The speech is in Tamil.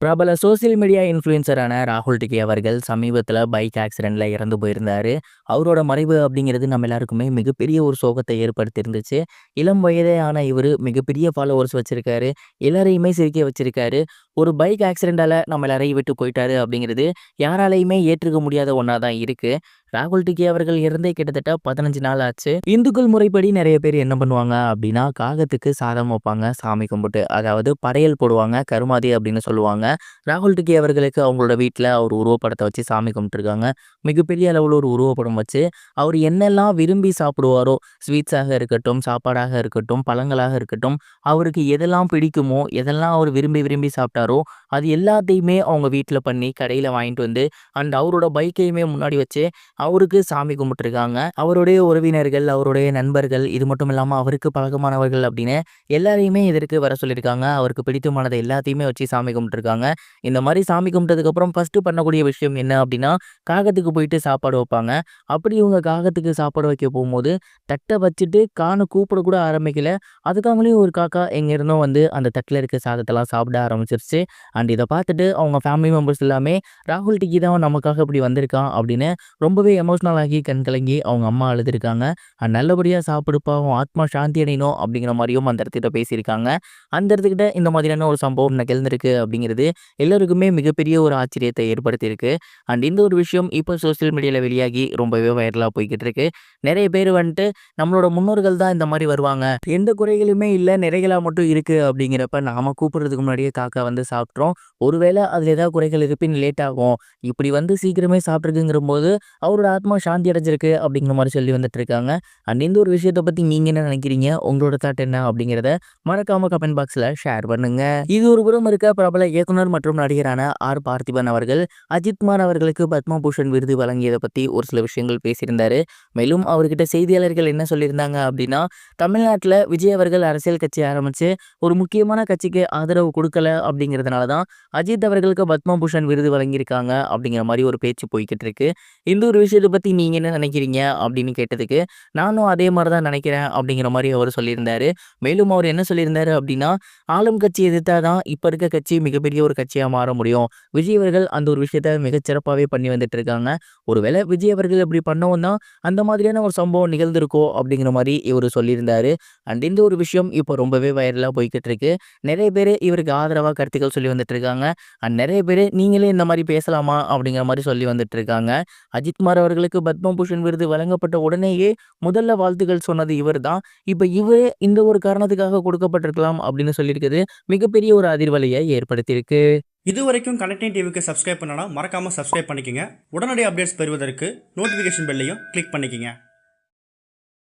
பிரபல சோசியல் மீடியா இன்ஃப்ளூயன்சரான ராகுல் டிகே அவர்கள் சமீபத்தில் பைக் ஆக்சிடெண்ட்டில் இறந்து போயிருந்தாரு. அவரோட மறைவு அப்படிங்கிறது நம்ம எல்லாருக்குமே மிகப்பெரிய ஒரு சோகத்தை ஏற்படுத்தியிருந்துச்சு. இளம் வயதே ஆன இவர் மிகப்பெரிய ஃபாலோவர்ஸ் வச்சுருக்காரு. எல்லாரையுமே சிரிக்க வச்சுருக்காரு. ஒரு பைக் ஆக்சிடெண்ட்டால் நம்ம எல்லாரையும் விட்டு போயிட்டாரு அப்படிங்கிறது யாராலையுமே ஏற்றுக்க முடியாத ஒன்றா தான் இருக்குது ராகுல் டிக்கி அவர்கள் இருந்தே கிட்டத்தட்ட பதினஞ்சு நாள் ஆச்சு. இந்துக்கள் முறைப்படி நிறைய பேர் என்ன பண்ணுவாங்க அப்படின்னா காகத்துக்கு சாதம் வைப்பாங்க சாமி கும்பிட்டு. அதாவது படையல் போடுவாங்க கருமாதி அப்படின்னு சொல்லுவாங்க. ராகுல் டிக்கி அவர்களுக்கு அவங்களோட வீட்டில் அவர் உருவப்படத்தை வச்சு சாமி கும்பிட்டுருக்காங்க. மிகப்பெரிய அளவில் ஒரு உருவப்படம் வச்சு அவர் என்னெல்லாம் விரும்பி சாப்பிடுவாரோ ஸ்வீட்ஸாக இருக்கட்டும் சாப்பாடாக இருக்கட்டும் பழங்களாக இருக்கட்டும் அவருக்கு எதெல்லாம் பிடிக்குமோ எதெல்லாம் அவர் விரும்பி விரும்பி சாப்பிட்டாரோ அது எல்லாத்தையுமே அவங்க வீட்டில் பண்ணி கடையில் வாங்கிட்டு வந்து அண்ட் அவரோட பைக்கையுமே முன்னாடி வச்சு அவருக்கு சாமி கும்பிட்டுருக்காங்க. அவருடைய உறவினர்கள் அவருடைய நண்பர்கள் இது மட்டும் இல்லாமல் அவருக்கு பழக்கமானவர்கள் அப்படின்னு எல்லாரையுமே இதற்கு வர சொல்லியிருக்காங்க. அவருக்கு பிடித்தமானதை எல்லாத்தையுமே வச்சு சாமி கும்பிட்டுருக்காங்க. இந்த மாதிரி சாமி கும்பிட்டதுக்கப்புறம் ஃபஸ்ட்டு பண்ணக்கூடிய விஷயம் என்ன அப்படின்னா காகத்துக்கு போயிட்டு சாப்பாடு வைப்பாங்க. அப்படி இவங்க காகத்துக்கு சாப்பாடு வைக்க போகும்போது தட்டை வச்சுட்டு காணை கூப்பிட கூட ஆரம்பிக்கல. அதுக்காகலேயும் ஒரு காக்கா எங்கேருந்தோ வந்து அந்த தட்டில் இருக்க சாதத்தெல்லாம் சாப்பிட ஆரம்பிச்சிருச்சு. அண்ட் இதை பார்த்துட்டு அவங்க ஃபேமிலி மெம்பர்ஸ் எல்லாமே ராகுல் டிக்கி தான் நமக்காக இப்படி வந்திருக்கான் அப்படின்னு ரொம்பவே எமோஷ்னல் ஆகி கண் கலங்கி அவங்க அம்மா அழுதுருக்காங்க. நல்லபடியாக சாப்பிடுப்பா அவன் ஆத்மா சாந்தி அடையணும் அப்படிங்கிற மாதிரியும் அந்த இடத்துக்கிட்ட பேசியிருக்காங்க. அந்த இடத்துக்கிட்ட இந்த மாதிரியான ஒரு சம்பவம் நிகழ்ந்திருக்கு அப்படிங்கிறது எல்லாருக்குமே மிகப்பெரிய ஒரு ஆச்சரியத்தை ஏற்படுத்தியிருக்கு. அண்ட் இந்த ஒரு விஷயம் இப்போ சோசியல் மீடியாவில் வெளியாகி ரொம்பவே வைரலாக போய்கிட்டு இருக்கு நிறைய பேர் வந்துட்டு நம்மளோட முன்னோர்கள் தான் இந்த மாதிரி வருவாங்க. எந்த குறைகளுமே இல்லை நிறைகளாக மட்டும் இருக்குது அப்படிங்கிறப்ப நாம் கூப்பிட்றதுக்கு முன்னாடியே காக்கா வந்து சாப்பிட்றோம் ஒருவேளை அதில் ஏதாவது குறைகள் இருப்பின் லேட் ஆகும். இப்படி வந்து சீக்கிரமே சாப்பிட்ருக்குங்கிற போது அவரோட ஆத்மா சாந்தி அடைஞ்சிருக்கு அப்படிங்கிற மாதிரி சொல்லி வந்துட்டு இருக்காங்க அண்ட் இந்த ஒரு விஷயத்தை பற்றி நீங்கள் என்ன நினைக்கிறீங்க? உங்களோட தாட் என்ன? அப்படிங்கிறத மறக்காம கமெண்ட் பாக்ஸில் ஷேர் பண்ணுங்க. இது ஒரு புறம் இருக்க பிரபல இயக்குனர் மற்றும் நடிகரான ஆர். பார்த்திபன் அவர்கள் அஜித்குமார் அவர்களுக்கு பத்மா பூஷன் விருது வழங்கியதை பற்றி ஒரு சில விஷயங்கள் பேசியிருந்தாரு. மேலும் அவர்கிட்ட செய்தியாளர்கள் என்ன சொல்லியிருந்தாங்க அப்படின்னா தமிழ்நாட்டில் விஜய் அவர்கள் அரசியல் கட்சி ஆரம்பித்து ஒரு முக்கியமான கட்சிக்கு ஆதரவு கொடுக்கல அப்படிங்கிறதுனால தான் அஜித் அவர்களுக்கு பத்மபூஷன் விருது வழங்கியிருக்காங்க அப்படிங்கிற மாதிரி ஒரு பேச்சு போய்கிட்டு இருக்கு. இந்த ஒரு விஷயத்தை பற்றி நீங்கள் என்ன நினைக்கிறீங்க? அப்படின்னு கேட்டதுக்கு நானும் அதே மாதிரி தான் நினைக்கிறேன் அப்படிங்கிற மாதிரி அவர் சொல்லியிருந்தாரு. மேலும் அவர் என்ன சொல்லியிருந்தாரு அப்படின்னா ஆளும் கட்சி எதிர்த்தா தான் இப்போ இருக்க கட்சி மிகப்பெரிய ஒரு கட்சியாக மாற முடியும். விஜய் அவர்கள் அந்த ஒரு விஷயத்த மிகச்சிறப்பாகவே பண்ணி வந்துட்டு இருக்காங்க. ஒருவேளை விஜய் அவர்கள் இப்படி பண்ணவும் தான் அந்த மாதிரியான ஒரு சம்பவம் நிகழ்ந்திருக்கோ அப்படிங்கிற மாதிரி இவர் சொல்லியிருந்தாரு. அண்ட் இந்த ஒரு விஷயம் இப்போ ரொம்பவே வைரலாக போய்கிட்டு இருக்கு. நிறைய பேர் இவருக்கு ஆதரவாக கருத்துக்கள் சொல்லி வந்துட்டு இருக்காங்க. அண்ட் நிறைய பேர் நீங்களே இந்த மாதிரி பேசலாமா அப்படிங்கிற மாதிரி சொல்லி வந்துட்டு இருக்காங்க. குமார் அவர்களுக்கு பத்மபூஷன் விருது வழங்கப்பட்ட உடனேயே முதல்ல வாழ்த்துக்கள் சொன்னது இவர் தான் இப்போ இவரே இந்த ஒரு காரணத்துக்காக கொடுக்கப்பட்டிருக்கலாம் அப்படின்னு சொல்லியிருக்கிறது மிகப்பெரிய ஒரு அதிர்வலையை ஏற்படுத்தியிருக்கு. இது வரைக்கும் கனெக்டிங் டிவிக்கு சப்ஸ்கிரைப் பண்ணனா மறக்காமல் சப்ஸ்கிரைப் பண்ணிக்கோங்க. உடனடி அப்டேட்ஸ் பெறுவதற்கு நோட்டிஃபிகேஷன் பெல்லையும் கிளிக் பண்ணிக்கங்க.